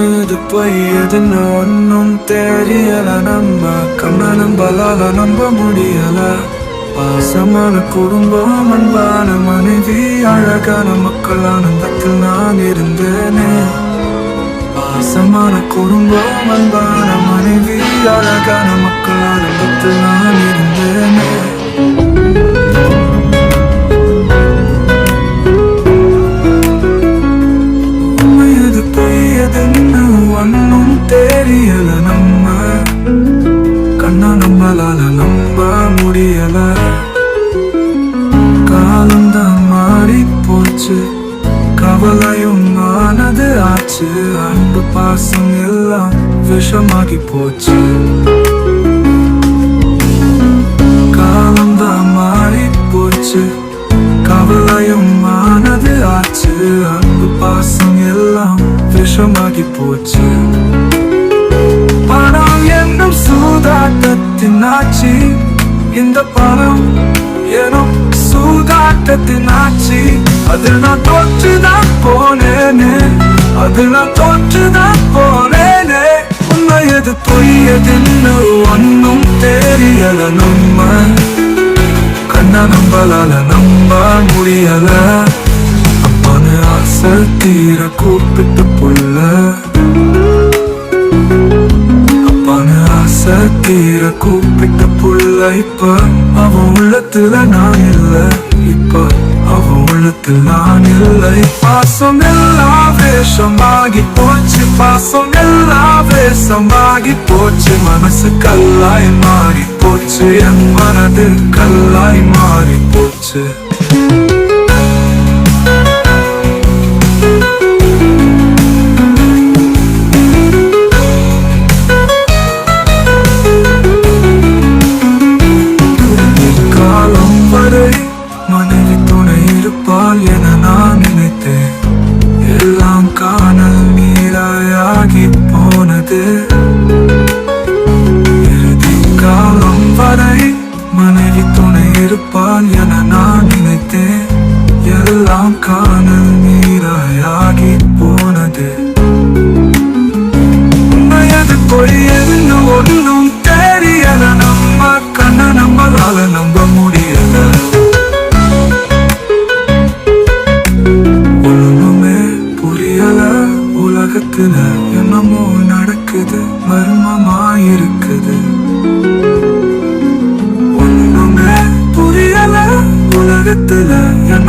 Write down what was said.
எது பொய் எதுன்னு ஒன்னும் தெரியல. நம்ம கண்ண நம்பலால நம்ப முடியல. பாசமான குடும்பம் அன்பான மனைவி அழகான மக்கள் ஆனந்தத்தில் நான் இருந்தேனே. பாசமான குடும்பம் அன்பான மனைவி அழகான மக்கள் ஆனந்தத்தில் நான் இருந்தேனே. ஆச்சு. கவலையும் ஆனது ஆச்சு. அன்பு பாசம் எல்லாம் விஷமாகி போச்சு. காலம்தான் மாறி போச்சு. கவலையும் ஆனது ஆச்சு. அன்பு பாசம் எல்லாம் விஷமாகி போச்சு. பணம் என்னும் சூதாட்டத்தின் ஆட்சி. இந்த பணம் எனும் சூதாட்டத்தின் ஆட்சி. அதில் நான் தோற்றுதான் போனேனே. அதில் நான் தோற்றுதான் போனேனே. உண்மை எது பொய்யதில்லை ஒன்னும் தெரியல நம்ம. கண்ணா நம்பலால நம்ப முடியல. அப்பான ஆசை தீர கூப்பிட்டு புள்ள. அப்பான ஆசை தீர கூப்பிட்ட புள்ள. இப்ப அவன் உள்ளத்துல நான் இல்ல. இப்ப உள்ளத்துல நான் இல்லை. பாசம் எல்லாம் வேஷமாகி போச்சு. பாசம் எல்லாம் வேஷமாகி போச்சு. மனசு கல்லாய் மாறி போச்சு. என் மனது கல்லாய் மாறி போச்சு. போனது. இறுதி காலம் வரை மனைவி துணை இருப்பான் என நான் நினைத்தேன். எல்லாம் காணல் நீராயாகி போனது. உண்மையது பொய்யதுன்னு ஒன்றும் தெரியல. நம்ம கண்ண நம்மளால நம்ப முடியல. ஒண்ணுமே புரியல உலகத்துல. என்னமோ நடக்குது மர்மமா இருக்குது ஒண்ணுமே புரியல உலகத்துல